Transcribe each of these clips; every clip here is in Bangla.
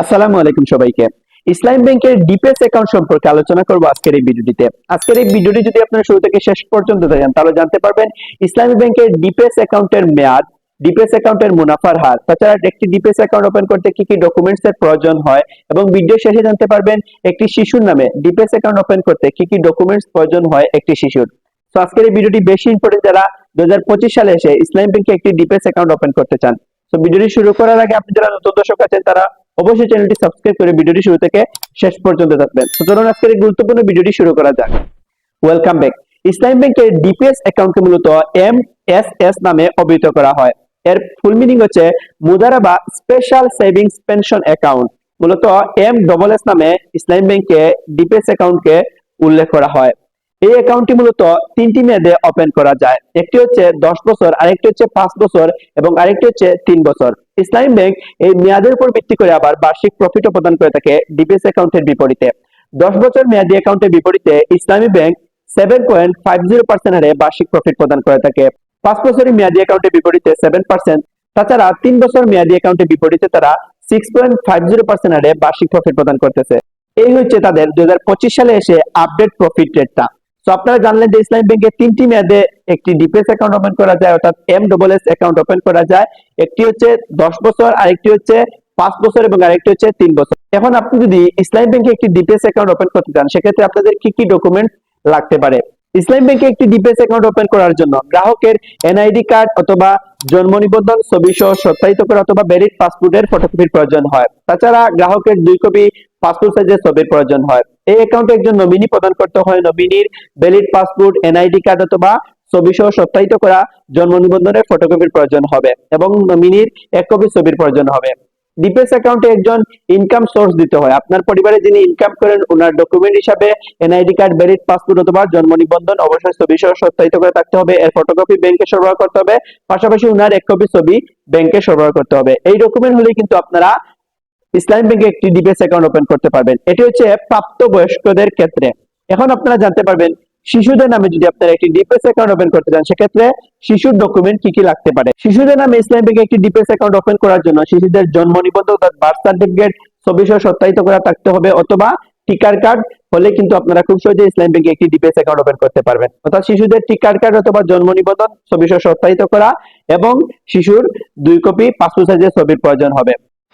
আসসালামু আলাইকুম সবাইকে। ইসলাম ব্যাংকের ডিপিএস অ্যাকাউন্ট সম্পর্কে আলোচনা করব আজকের এই ভিডিওটিতে। আজকের এই ভিডিওটি যদি আপনারা শুরু থেকে শেষ পর্যন্ত দেখেন, তাহলে জানতে পারবেন ইসলামী ব্যাংকের ডিপিএস অ্যাকাউন্টের মেয়াদ, ডিপিএস অ্যাকাউন্টের মুনাফার হার, তাছাড়া একটি ডিপিএস অ্যাকাউন্ট ওপেন করতে কি কি ডকুমেন্টস এর প্রয়োজন হয়, এবং ভিডিও শেষে জানতে পারবেন একটি শিশুর নামে ডিপিএস অ্যাকাউন্ট ওপেন করতে কি কি ডকুমেন্টস প্রয়োজন হয় একটি শিশুর। তো আজকের এই ভিডিওটি বেশি ইম্পর্টেন্ট যারা দু হাজার পঁচিশ সালে এসে ইসলাম ব্যাংকে একটি ডিপিএস অ্যাকাউন্ট ওপেন করতে চান। তো ভিডিওটি শুরু করার আগে আপনি যারা নতুন দর্শক আছেন, তারা অবশ্যই চ্যানেলটি সাবস্ক্রাইব করে ভিডিওটি শুরু থেকে শেষ পর্যন্ত দেখবেন। চলুন আজকের এই গুরুত্বপূর্ণ ভিডিওটি শুরু করা যাক। ওয়েলকাম ব্যাক ইসলাম ব্যাংকের ডিপিএস অ্যাকাউন্টকে মূলত এম এস এস নামে অভিহিত করা হয়। এর ফুল মিনিং হচ্ছে Mudaraba special savings pension account মূলত এম ডবল এস নামে ইসলাম ব্যাংকে ডিপিএস অ্যাকাউন্টকে উল্লেখ করা হয়। এই অ্যাকাউন্টটি মূলত তিনটি মেয়াদে ওপেন করা যায়। একটি হচ্ছে দশ বছর, আরেকটি হচ্ছে পাঁচ বছর এবং আরেকটি হচ্ছে তিন বছর। ইসলামী ব্যাংক এই মেয়াদের উপর ভিত্তি করে আবার বার্ষিক প্রফিটও প্রদান করে থাকে ডিপিএস অ্যাকাউন্টের বিপরীতে। দশ বছর মেয়াদি অ্যাকাউন্টের বিপরীতে Islami bank seven point five zero percent হারে বার্ষিক প্রফিট প্রদান করে থাকে। পাঁচ বছরের মেয়াদি অ্যাকাউন্টের বিপরীতে সেভেন পার্সেন্ট তাছাড়া তিন বছর মেয়াদি অ্যাকাউন্টের বিপরীতে তারা six point five zero percent হারে বার্ষিক প্রফিট প্রদান করতেছে। এই হচ্ছে তাদের দুই হাজার পঁচিশ সালে এসে আপডেট প্রফিট রেটটা তো আপনারা জানলেন যে ইসলামী ব্যাংকে তিনটি মেয়াদে একটি ডিপিএস অ্যাকাউন্ট ওপেন করা যায়, অর্থাৎ M double S account open করা যায়। একটি হচ্ছে দশ বছর, আরেকটি হচ্ছে পাঁচ বছর এবং আরেকটি হচ্ছে তিন বছর। এখন আপনি যদি ইসলামী ব্যাংকে একটি ডিপিএস অ্যাকাউন্ট ওপেন করতে চান, সেক্ষেত্রে আপনাদের কি কি ডকুমেন্ট লাগতে পারে? ইসলাম ব্যাংকে একটি ডিপিএস অ্যাকাউন্ট ওপেন করার জন্য গ্রাহকের এনআইডি কার্ড অথবা জন্ম নিবন্ধন ছবি সহ সত্যায়িত করা অথবা ভ্যালিড পাসপোর্টের ফটোকপির প্রয়োজন হয়। তাছাড়া গ্রাহকের দুই কপি পাসপোর্ট সাইজের ছবির প্রয়োজন হয়। এই অ্যাকাউন্টে একজন নমিনি প্রদান করতে হয়। নমিনির ভ্যালিড পাসপোর্ট এনআইডি কার্ড অথবা ছবি সহ সত্যায়িত করা জন্ম নিবন্ধনের ফটোকপির প্রয়োজন হবে এবং নমিনির এক কপি ছবির প্রয়োজন হবে। ডিপিএস অ্যাকাউন্টে একজন ইনকাম সোর্স দিতে হয়। আপনার পরিবারে যিনি ইনকাম করেন ওনার ডকুমেন্ট হিসাবে এনআইডি কার্ড ভ্যালিড পাসপোর্ট অথবা জন্ম নিবন্ধন অবশ্যই ছবি সহ সত্যায়িত করে থাকতে হবে। এর ফটোকপি ব্যাংকে সরবরাহ করতে হবে। পাশাপাশি ওনার এক কপি ছবি ব্যাংকে সরবরাহ করতে হবে। এই ডকুমেন্ট হলেই কিন্তু আপনারা ইসলাম ব্যাংকে একটি ডিপিএস অ্যাকাউন্ট ওপেন করতে পারবেন। এটি হচ্ছে প্রাপ্ত বয়স্কদের ক্ষেত্রে। এখন আপনারা জানতে পারবেন, শিশুদের নামে যদি আপনারা একটি ডিপিএস অ্যাকাউন্ট ওপেন করতে চান, সেক্ষেত্রে শিশুর ডকুমেন্ট কি কি লাগতে পারে? শিশুদের নামে ইসলাম ব্যাংকে একটি ডিপিএস অ্যাকাউন্ট ওপেন করার জন্য শিশুদের জন্ম নিবন্ধন অর্থাৎ বার্থ সার্টিফিকেট ছবি সহ সত্যায়িত করা থাকতে হবে অথবা টিকার কার্ড হলে কিন্তু আপনারা খুব সহজে ইসলাম ব্যাংকে একটি ডিপিএস অ্যাকাউন্ট ওপেন করতে পারবেন। অর্থাৎ শিশুদের টিকার কার্ড অথবা জন্ম নিবন্ধন ছবি সহ সত্যায়িত করা এবং শিশুর দুই কপি পাসপোর্ট সাইজের ছবির প্রয়োজন হবে।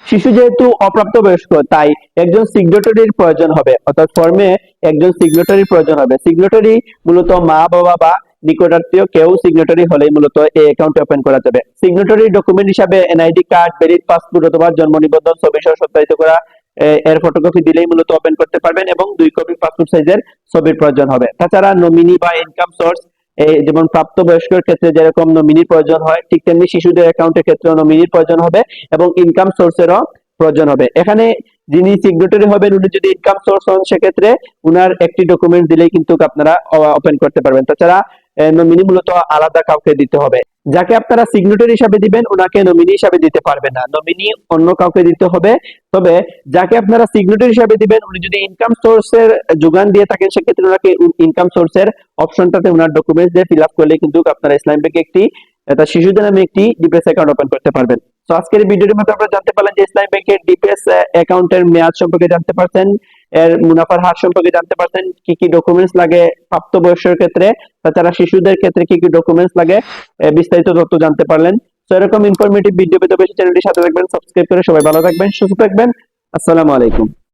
শিশু যেহেতু অপ্রাপ্ত বয়স্ক তাই একজন সিগনেটরির প্রয়োজন হবে। অর্থাৎ ফর্মে একজন সিগনেটরির প্রয়োজন হবে। সিগনেটরি মূলত মা, বাবা বা নিকটাত্মীয় কেউ সিগনেটরি হলেই মূলত এই অ্যাকাউন্ট ওপেন করা যাবে। সিগনেটরি ডকুমেন্ট হিসাবে এনআইডি কার্ড ভ্যালিড পাসপোর্ট অথবা জন্ম নিবন্ধন, ছবি সহ সত্যায়িত করা এর ফটোকপি দিলেই মূলত ওপেন করতে পারবেন এবং দুই কপি পাসপোর্ট সাইজের ছবির প্রয়োজন হবে। তাছাড়া নমিনি বা ইনকাম সোর্স এই যেমন প্রাপ্তবয়স্কের ক্ষেত্রে যেরকম নমিনির প্রয়োজন হয়, ঠিক তেমনি শিশুদের অ্যাকাউন্টের ক্ষেত্রে নমিনির প্রয়োজন হবে এবং ইনকাম সোর্সেরও প্রয়োজন হবে। এখানে যিনি সিগনেটরি হবেন, উনি যদি ইনকাম সোর্স হন, সেক্ষেত্রে উনার একটি ডকুমেন্ট দিলেই কিন্তু আপনারা ওপেন করতে পারবেন। তাছাড়া নমিনি মূলত আলাদা কাউকে দিতে হবে। যাকে আপনারা সিগনেটারি হিসাবে দিবেন, ওনাকে নমিনি হিসাবে দিতে পারবেন না। নমিনি অন্য কাউকে দিতে হবে। তবে যাকে আপনারা সিগনেটারি হিসাবে দিবেন, উনি যদি ইনকাম সোর্সের যোগান দিয়ে থাকেন, সেক্ষেত্রে ওনাকে ইনকাম সোর্সের অপশনটাতে ওনার ডকুমেন্টস দিয়ে ফিল আপ করলে কিন্তু আপনারা ইসলাম ব্যাংকে একটি শিশুদের নামে একটি ডিপ্রেস অ্যাকাউন্ট ওপেন করতে পারবেন। তো আজকের ভিডিওর মধ্যে আপনারা জানতে পারলেন যে ইসলামী ব্যাংকের ডিপিএস অ্যাকাউন্টের মেয়াদ সম্পর্কে জানতে পারছেন। এর মুনাফার হার সম্পর্কে জানতে পারছেন কি কি ডকুমেন্টস লাগে প্রাপ্ত বয়সের ক্ষেত্রে তাছাড়া শিশুদের ক্ষেত্রে কি কি ডকুমেন্টস লাগে বিস্তারিত তথ্য জানতে পারলেন। তো এরকম ইনফরমেটিভ ভিডিও পেতে বেশি চ্যানেলটি সাথে থাকবেন সাবস্ক্রাইব করে সবাই ভালো থাকবেন, সুস্থ থাকবেন। আসসালামু আলাইকুম।